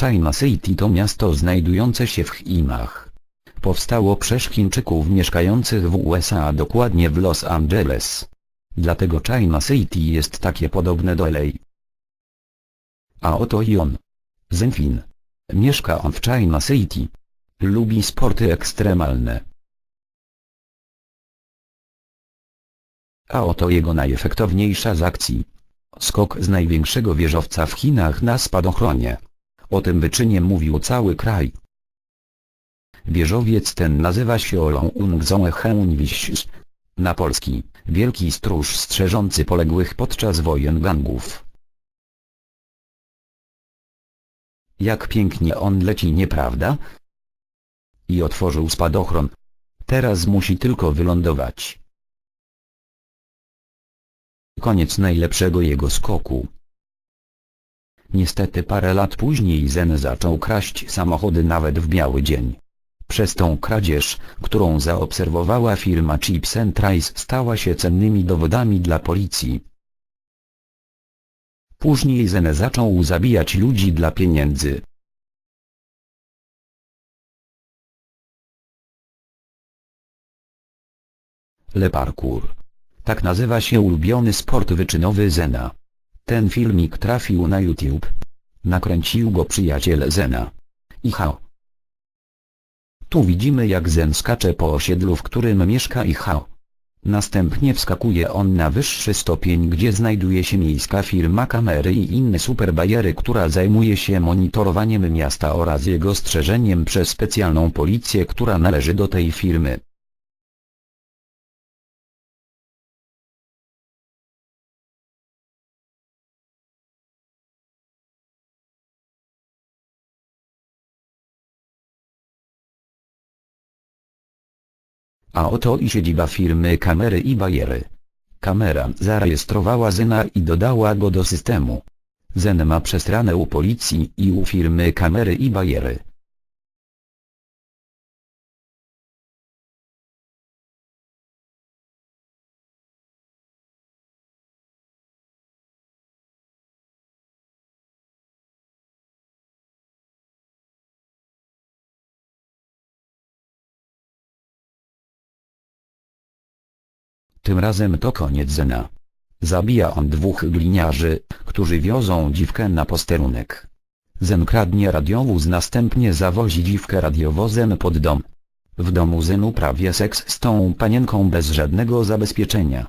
China City to miasto znajdujące się w Chinach. Powstało przez Chińczyków mieszkających w USA a dokładnie w Los Angeles. Dlatego China City jest takie podobne do LA. A oto i on. Zenfin. Mieszka on w China City. Lubi sporty ekstremalne. A oto jego najefektowniejsza z akcji. Skok z największego wieżowca w Chinach na spadochronie. O tym wyczynie mówił cały kraj. Wieżowiec ten nazywa się Olongzongheunwiś. Na polski, wielki stróż strzeżący poległych podczas wojen gangów. Jak pięknie on leci nieprawda? I otworzył spadochron. Teraz musi tylko wylądować. Koniec najlepszego jego skoku. Niestety parę lat później Zen zaczął kraść samochody nawet w biały dzień. Przez tą kradzież, którą zaobserwowała firma Chips Rice stała się cennymi dowodami dla policji. Później Zen zaczął zabijać ludzi dla pieniędzy. Le Parkour. Tak nazywa się ulubiony sport wyczynowy Zena. Ten filmik trafił na YouTube. Nakręcił go przyjaciel Zena. Ichao. Tu widzimy jak Zen skacze po osiedlu w którym mieszka Ichao. Następnie wskakuje on na wyższy stopień gdzie znajduje się miejska firma kamery i inne superbajery która zajmuje się monitorowaniem miasta oraz jego strzeżeniem przez specjalną policję która należy do tej firmy. A oto i siedziba firmy kamery i bajery. Kamera zarejestrowała Zena i dodała go do systemu. Zen ma przestranę u policji i u firmy kamery i bajery. Tym razem to koniec Zena. Zabija on dwóch gliniarzy, którzy wiozą dziwkę na posterunek. Zen kradnie radiowóz następnie zawozi dziwkę radiowozem pod dom. W domu Zen uprawia seks z tą panienką bez żadnego zabezpieczenia.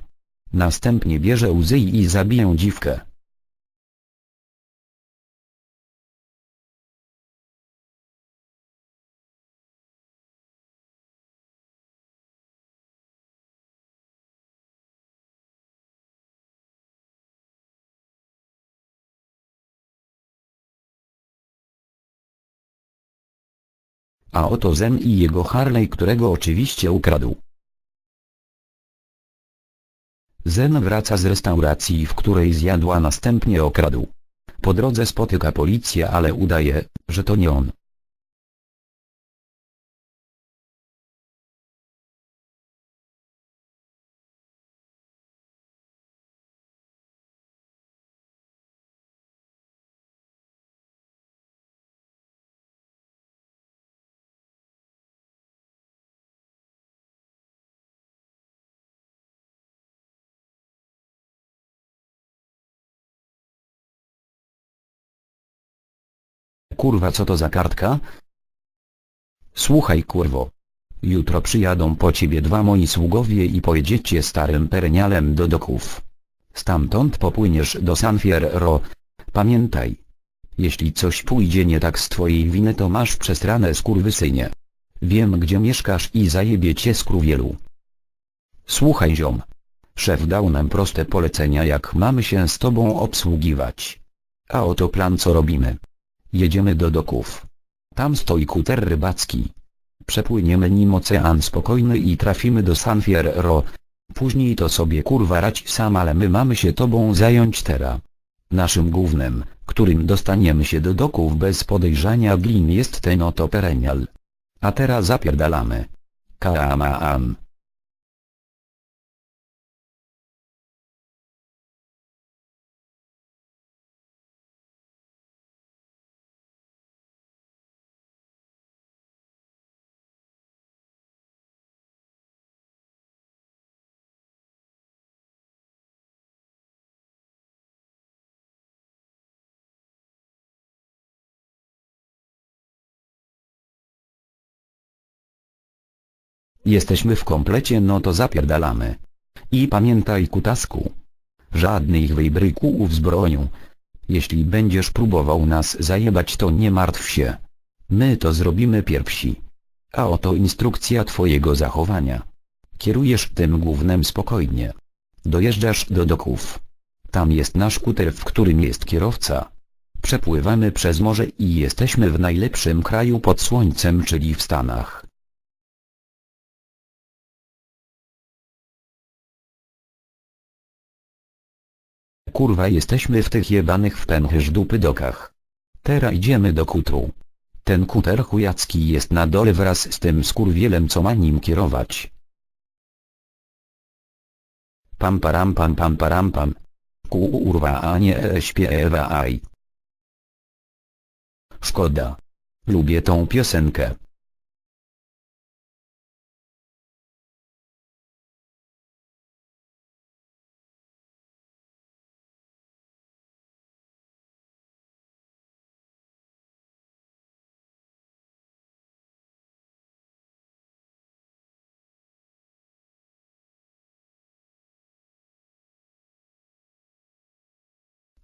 Następnie bierze łzy i zabije dziwkę. A oto Zen i jego Harley którego oczywiście ukradł. Zen wraca z restauracji w której zjadła następnie okradł. Po drodze spotyka policję ale udaje, że to nie on. Kurwa co to za kartka? Słuchaj kurwo. Jutro przyjadą po ciebie dwa moi sługowie i pojedziecie starym perenialem do doków. Stamtąd popłyniesz do San Fierro. Pamiętaj. Jeśli coś pójdzie nie tak z twojej winy to masz przestranę skurwysynie. Wiem gdzie mieszkasz i zajebie cię skrówielu. Słuchaj ziom. Szef dał nam proste polecenia jak mamy się z tobą obsługiwać. A oto plan co robimy. Jedziemy do doków. Tam stoi kuter rybacki. Przepłyniemy nim ocean spokojny i trafimy do San Fierro. Później to sobie kurwa rać sam ale my mamy się tobą zająć teraz. Naszym głównym, którym dostaniemy się do doków bez podejrzania glin jest ten oto perenial. A teraz zapierdalamy. Kaamaam. Jesteśmy w komplecie no to zapierdalamy. I pamiętaj kutasku. Żadnych wejbryków z. Jeśli będziesz próbował nas zajebać to nie martw się. My to zrobimy pierwsi. A oto instrukcja twojego zachowania. Kierujesz tym głównym spokojnie. Dojeżdżasz do doków. Tam jest nasz kuter w którym jest kierowca. Przepływamy przez morze i jesteśmy w najlepszym kraju pod słońcem czyli w Stanach. Kurwa jesteśmy w tych jebanych wpęchyż dupy dokach. Teraz idziemy do kutru. Ten kuter chujacki jest na dole wraz z tym skurwielem co ma nim kierować. Pam param pam pam param pam. Kurwa a nie e, śpiewa aj. Szkoda. Lubię tą piosenkę.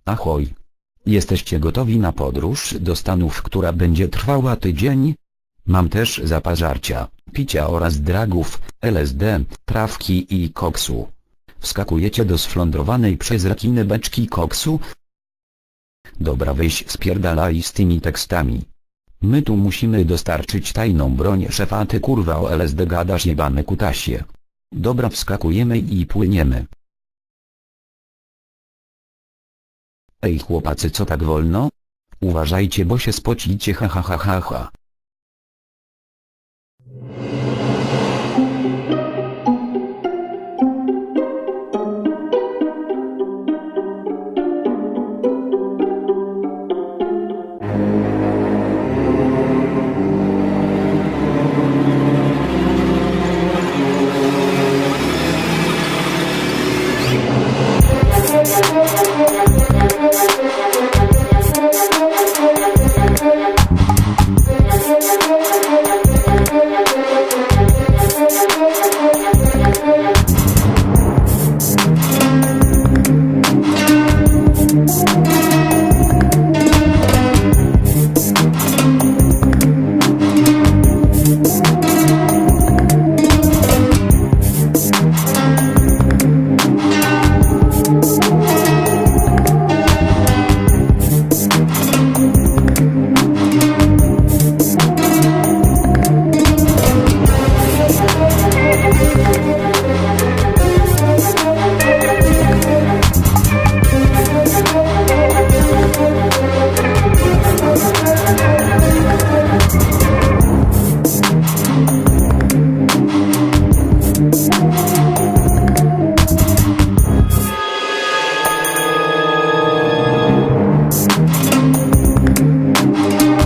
Ahoj. Jesteście gotowi na podróż do Stanów, która będzie trwała tydzień? Mam też zaparzarcia, picia oraz dragów, LSD, trawki i koksu. Wskakujecie do sflądrowanej przez rekiny beczki koksu? Dobra weź spierdalaj z tymi tekstami. My tu musimy dostarczyć tajną broń szefa ty kurwa o LSD gadasz jebane kutasie. Dobra wskakujemy i płyniemy. Ej chłopacy co tak wolno? Uważajcie bo się spocicie ha ha ha ha ha.